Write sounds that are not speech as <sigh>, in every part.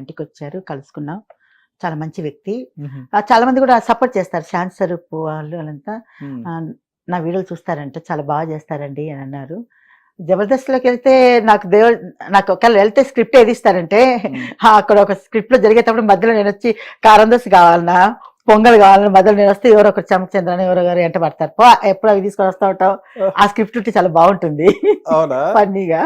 ఇంటికి వచ్చారు కలుసుకున్నాం. చాలా మంచి వ్యక్తి. చాలా మంది కూడా సపోర్ట్ చేస్తారు. శాంతి స్వరూప్ వాళ్ళు వాళ్ళంతా. నా వీడియోలు చూస్తారంట. చాలా బాగా చేస్తారండి అని అన్నారు. జబర్దస్త్లోకి వెళ్తే నాకు దేవుడు నాకు ఒకవేళ వెళ్తే స్క్రిప్ట్ ఏది ఇస్తారంటే అక్కడ ఒక స్క్రిప్ట్లో జరిగేటప్పుడు మధ్యలో నేను వచ్చి కారం దోశ కావాలన్నా పొంగల్ కావాలన్నా మధ్యలో నేను వస్తే ఎవరో ఒకరు చమచంద్రని ఎవరో గారు ఎంట పడతారు. ఎప్పుడు అవి తీసుకొని వస్తా ఉంటావు ఆ స్క్రిప్ట్ ఉంటే చాలా బాగుంటుంది. అవునా? <laughs> ఫన్నీగా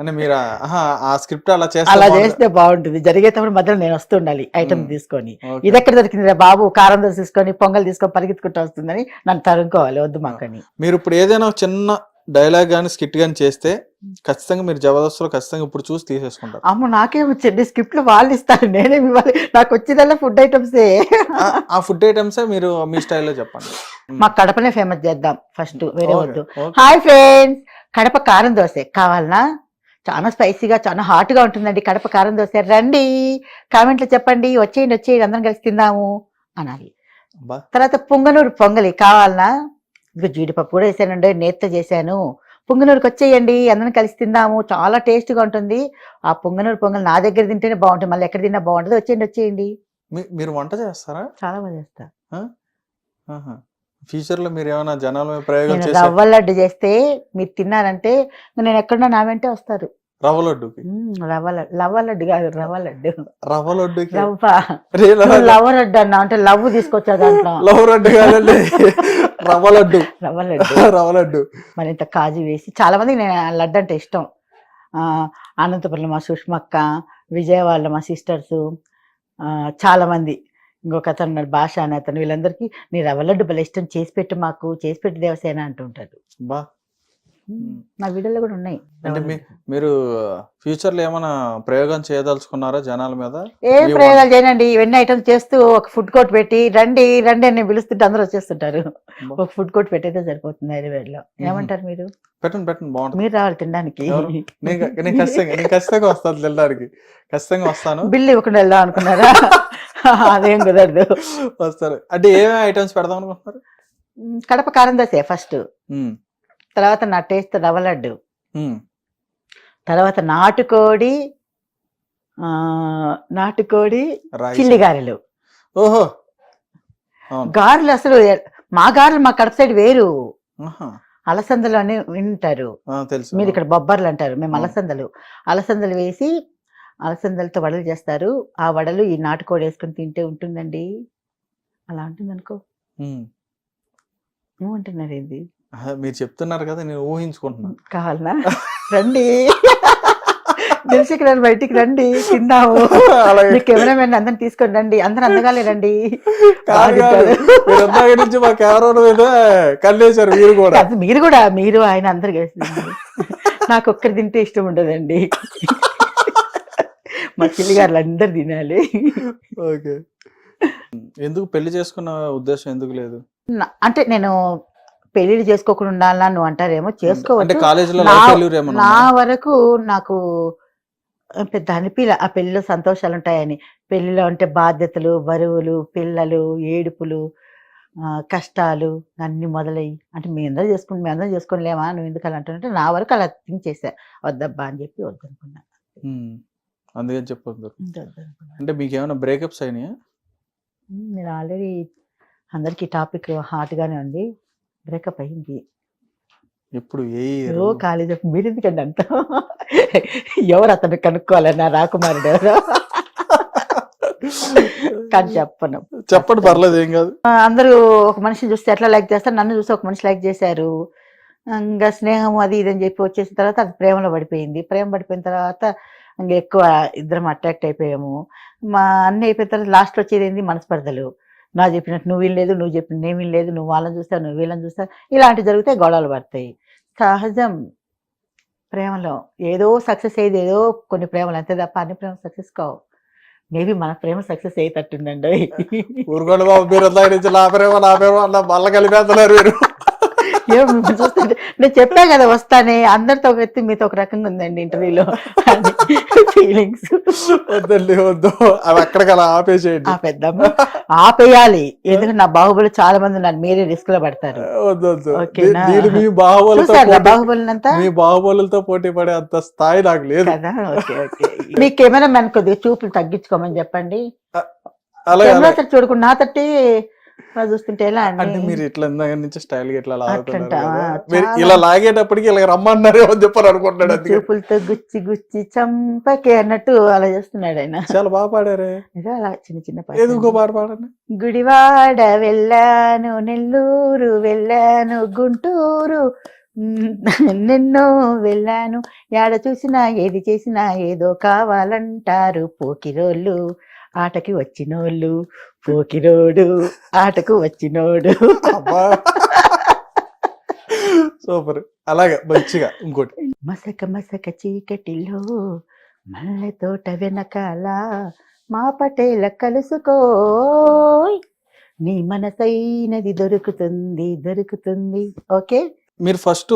మీరు ఆ- స్క్రిప్ట్ అలా చేస్తే అలా. చేస్తే బాగుంటుంది. జరిగేటప్పుడు మధ్యలో నేను వస్తుండాలి ఐటమ్. తీసుకొని. ఇది ఎక్కడ దొరికింది బాబు? కారం దోశ తీసుకొని పొంగల్ తీసుకొని పరిగెత్తుకుంటూ వస్తుందని నన్ను తరుముకోవాలి. వద్దు మాకని. మీరు ఇప్పుడు ఏదైనా చిన్న డైలాగ్ కానీ స్కిట్ కానీ చేస్తే ఖచ్చితంగా మీరు జబర్దస్త్లో ఖచ్చితంగా ఇప్పుడు చూసి తీసేసుకుంటారు. అమ్మ నాకేం వచ్చింది స్క్రిప్ట్లో వాళ్ళు ఇస్తారు. నేనేమి ఇవ్వాలి. నాకు వచ్చిందల్లా ఫుడ్ ఐటమ్సే ఆ- ఫుడ్ ఐటమ్స్ మీరు మీ స్టైల్లో చెప్పండి. మా కడపనే ఫేమస్ చేద్దాం. ఫస్ట్ వేరే వద్దు. హాయ్ ఫ్రెండ్స్ కడప కారం దోశ కావాలనా? చాలా స్పైసీగా చాలా హాట్గా ఉంటుందండి. కడప కారం దోశ. రండి కామెంట్లో చెప్పండి. వచ్చేయండి వచ్చేయండి. అందరం కలిసి తిందాము అనాలి. తర్వాత పుంగనూరు పొంగలి కావాలనా? ఇక జీడిపప్పు కూడా వేసానండి. నేత చేశాను. పుంగనూరుకి వచ్చేయండి. అందరం కలిసి తిందాము. చాలా టేస్ట్గా ఉంటుంది. ఆ పుంగనూరు పొంగల్ నా దగ్గర తింటేనే బాగుంటుంది. మళ్ళీ ఎక్కడ తిన్నా బాగుంటుంది వచ్చేయండి వచ్చేయండి. మీరు వంట చేస్తారా? చాలా బాగా చేస్తా. ఫ్యూచర్లో మీరు ఏమైనా జనాల మీద ప్రయోగం రవ్వ లడ్డు చేస్తే మీరు తిన్నారంటే నేను ఎక్కడున్నా నా వెంటే వస్తారు. రవ్వ లడ్డుకి? మ్మ్, రవ్వ లడ్డు రవ్వ లడ్డు కాదు రవ్వ లడ్డు. రవ్వ రవ్వ- లవ్వ లడ్డు అన్నా అంటే లవ్ తీసుకొచ్చా దాంట్లో? లవ్వ లడ్డు కాదండి. రవ్వ లడ్డు. రవ్వ లడ్డు. రవ్వ లడ్డు. మరి ఇంత కాజు వేసి చాలా మందికి నేను లడ్డు అంటే ఇష్టం. ఆ, అనంతపురంలో మా సుష్మక్క విజయవాడలో మా సిస్టర్స్ చాలా మంది. ఇంకొక అతను ఉన్నాడు భాష అనే అతను వీళ్ళందరికీ నీ రవ్వ లడ్డు ఇష్టం చేసి పెట్టు మాకు చేసి పెట్టు దేవసేన అంటుంటారు బా. నా వీడియోలో కూడా ఉన్నాయి. అంటే మీరు ఫ్యూచర్లో ఏమైనా ప్రయోగం చేయదలుచుకున్నారా జనాల మీద? ఏ ప్రయోగాలు చేయనండి. ఇవన్నీ ఐటమ్స్ చేస్తూ ఒక ఫుడ్ కోర్ట్ పెట్టి రండి రండి అని పిలుస్తుంటే అందరూ వచ్చేస్తుంటారు. ఒక ఫుడ్ కోర్ట్ పెట్టయితే సరిపోతుంది హైదరాబాద్లో. ఏమంటారు మీరు? పెట్టండి పెట్టండి బాగుంటుంది. మీరు రావాలి తినడానికి? నేను ఖచ్చితంగా నేను ఖచ్చితంగా వస్తాను తినడానికి. ఖచ్చితంగా వస్తాను. బిల్లు ఇవ్వకుండా వెళ్దాం అనుకున్నారా? <laughs> అదేం కుదరదు. వస్తారు. అంటే ఏమేమి ఐటమ్స్ పెడదాం అనుకుంటున్నారు? కడప కారం దోశ ఫస్ట్. తర్వాత నా టేస్ట్ రవ్వ లడ్డు తర్వాత నాటుకోడి నాటుకోడి చిల్లి గారెలు. ఓహో! గారెలు అసలు మా గారెలు మా కడప సైడ్ వేరు. అలసందలు అని వింటారు. మీరు ఇక్కడ బొబ్బర్లు అంటారు. మేము. అలసందలు. అలసందలు వేసి అలసందలతో వడలు చేస్తారు. ఆ వడలు ఈ నాటుకోడి వేసుకొని తింటే ఉంటుందండి. అలా ఉంటుంది అనుకో. ఏమంటున్నారు ఏంది మీరు చెప్తున్నారు కదా నేను ఊహించుకుంటున్నాను. కావాలనా? రండి. తెలిసి రండి బయటికి రండి. మీ కెమెరామెన్ అందరిని తీసుకొని రండి అందరు అందగాలే రండి. కాదు కాదు. నుంచి మా కెమెరా మీద కళ్ళేశారు మీరు కూడా. కాదు, మీరు కూడా మీరు ఆయన అందరు కలిసి. నాకు ఒక్కరు తింటే ఇష్టం ఉండదండి. మా చిల్లి గారు అందరు తినాలి. ఓకే. ఎందుకు పెళ్ళి చేసుకున్న ఉద్దేశం ఎందుకు లేదు? అంటే నేను పెళ్ళిళ్ళు చేసుకోకుండా ఉండాలా నువ్వు అంటారేమో అంటే చేసుకోవచ్చు. నా-? వరకు నాకు పెద్ద అనిపిల ఆ పెళ్ళిలో సంతోషాలు ఉంటాయని. పెళ్ళిలో అంటే బాధ్యతలు బరువులు పిల్లలు ఏడుపులు కష్టాలు అన్ని మొదలయ్యి. అంటే మీ అందరూ చేసుకుని మీ అందరూ చేసుకోలేమా నువ్వు ఎందుకు అలా అంటున్నట్టు నా వరకు అలా థింక్ చేశా. వద్దబ్బా అని చెప్పి వద్దనుకున్నా. అందుకని చెప్పొద్దు. అంటే మీకు ఏమైనా బ్రేకప్స్ అయినాయా? నేను ఆల్రెడీ అందరికి టాపిక్ హాట్ గానే ఉంది. బ్రేకప్ అయింది. ఎప్పుడు ఏ year? ఓ కాలేజ్ మీరు ఎందుకండి అంత? ఎవరు అతను కనుక్కోవాలి నా రాకుమారుడు ఎవరు? కానీ చెప్పను. చెప్పండి పర్లేదు ఏం కాదు. అందరూ ఒక మనిషిని చూస్తే ఎట్లా లైక్ చేస్తారు? నన్ను చూసి ఒక మనిషి లైక్ చేశారు. ఇంకా స్నేహం అది ఇది అని చెప్పి వచ్చేసిన తర్వాత అది ప్రేమలో పడిపోయింది. ప్రేమ పడిపోయిన తర్వాత ఇంకా ఎక్కువ ఇద్దరం అట్రాక్ట్ అయిపోయాము. మా అన్ని అయిపోయిన తర్వాత లాస్ట్ వచ్చేది ఏంది? మనస్పర్ధలు. నా చెప్పినట్టు నువ్వు వినలేదు నువ్వు చెప్పిన నేను వినలేదు నువ్వు వాళ్ళని చూస్తావు నువ్వు వీళ్ళని చూస్తావు. ఇలాంటివి జరిగితే గొడవలు పడతాయి. సహజం. ప్రేమలో ఏదో సక్సెస్ అయ్యేది ఏదో కొన్ని ప్రేమలు అంతే తప్ప అన్ని ప్రేమ సక్సెస్ కావు. మేబీ మన ప్రేమ సక్సెస్ అయ్యేటట్టుందండి. ఊరుకోండి బాబు మీరు నా ప్రేమ నా ప్రేమ అన్న మళ్ళీ కలిపేస్తున్నారు మీరు. చూస్తుంటే నేను చెప్పా కదా వస్తానే అందరితో ఒక ఎత్తి మీతో ఒక రకంగా ఉందండి ఇంటర్వ్యూలో ఫీలింగ్స్ వద్దండి వద్దు. అవి అక్కడికి అలా ఆపేసేయండి. ఆపేయాలి. ఎందుకంటే నా బాహుబలి చాలా మంది ఉన్నారు. మీరే రిస్క్లో పడతారు. వద్దు మీ బాహుబలితో మీ బాహుబలితో పోటీ పడే అంత స్థాయి నాకు లేదు. కదా? Okay okay. మీ కెమెరా మ్యాన్ కొద్దిగా చూపులు తగ్గించుకోమని చెప్పండి. చూడకుండా నా తట్టి అలా చూస్తుంటే ఎలా అంటే మీరు ఇట్లా ఇందాక నుంచి స్టైల్గా ఇట్లా లాగుతున్నారు. ఇలా లాగేటప్పటికి ఇలా రమ్మన్నారేమో అని చెప్పారు అనుకుంటున్నాడు చూపులతో గుచ్చి గుచ్చి చంపకే అన్నట్టు అలా చేస్తున్నాడు ఆయన. చాలా బాగా పాడారే. ఏదో అలా చిన్న చిన్న పాట ఇంకో పాట పాడండి? గుడివాడ వెళ్ళాను నెల్లూరు వెళ్ళాను గుంటూరు. నిన్నో వెళ్ళాను. యాడ చూసినా ఏది చేసినా ఏదో కావాలంటారు పోకిరోళ్ళు. ఆటకి వచ్చినోళ్ళు పోకిరోడు ఆటకు వచ్చినోడు. అబ్బా. సూపర్. అలాగే మంచిగా ఇంకోటి. మసక మసక చీకటిలో మల్లె తోట వెనకాల మా పటేల కలుసుకో. నీ మనసైనది దొరుకుతుంది దొరుకుతుంది. ఓకే? మీరు ఫస్ట్